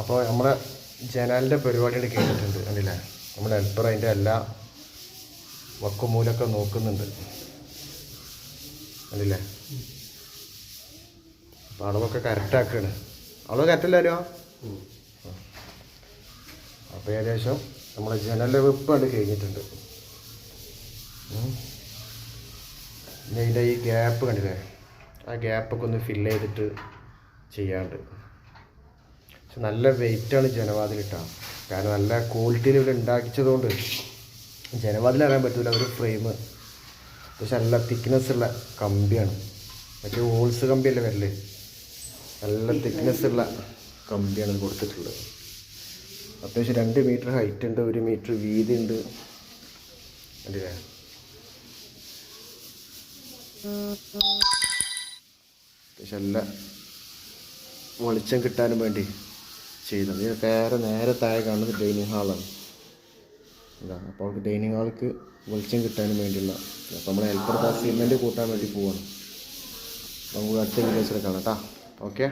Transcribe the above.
അപ്പോൾ നമ്മുടെ ജനാലിന്റെ പരിപാടികൾ കേട്ടിട്ടുണ്ട് അല്ലേ നമ്മുടെ ഹെൽപ്പർ അതിന്റെ എല്ലാ വക്കുമൂലൊക്കെ നോക്കുന്നുണ്ട്. കണ്ടില്ലേ? അപ്പോൾ അളവൊക്കെ കറക്റ്റാക്കുകയാണ് അളവ് കറക്റ്റല്ലോ അപ്പോൾ ഏകദേശം നമ്മുടെ ജനലിന്റെ വെപ്പ് കണ്ട് കഴിഞ്ഞിട്ടുണ്ട്. പിന്നെ ഇനി അതിന്റെ ഈ ഗ്യാപ്പ് കണ്ടില്ലേ? ആ ഗ്യാപ്പൊക്കെ ഒന്ന് ഫില്ല് ചെയ്തിട്ട് ചെയ്യാണ്ട്. പക്ഷെ നല്ല വെയിറ്റാണ് ജനവാതിലിട്ടാ കാരണം നല്ല ക്വാളിറ്റിയിൽ ഇവിടെ ഉണ്ടാക്കിച്ചതുകൊണ്ട് ജനവാതിൽ അറിയാൻ പറ്റില്ല ഒരു ഫ്രെയിം പക്ഷെ നല്ല തിക്നെസ് ഉള്ള കമ്പിയാണ്. മറ്റേ ഹോൾസ് കമ്പിയല്ലേ വരൽ? നല്ല തിക്നെസ് ഉള്ള കമ്പിയാണ് കൊടുത്തിട്ടുള്ളത്. അത്യാവശ്യം രണ്ട് മീറ്റർ ഹൈറ്റ് ഉണ്ട് ഒരു മീറ്റർ വീതി ഉണ്ട്. അല്ലേ? അത്യാവശ്യം നല്ല വെളിച്ചം കിട്ടാനും വേണ്ടി ചെയ്തത്. ഇത് നേരെ നേരെ താഴെ കാണുന്നത് ഡൈനിങ് ഹാളാണ് എന്താ അപ്പോൾ അവർക്ക് ഡൈനിങ് ഹാൾക്ക് വെളിച്ചം കിട്ടാനും വേണ്ടിയുള്ള അപ്പോൾ നമ്മൾ ഹെൽപ്പർ സിമെന്റ് കൂട്ടാൻ വേണ്ടി പോവാണ്. നമുക്ക് അടുത്ത വീഡിയോസിൽ കാണാം കേട്ടോ ഓക്കെ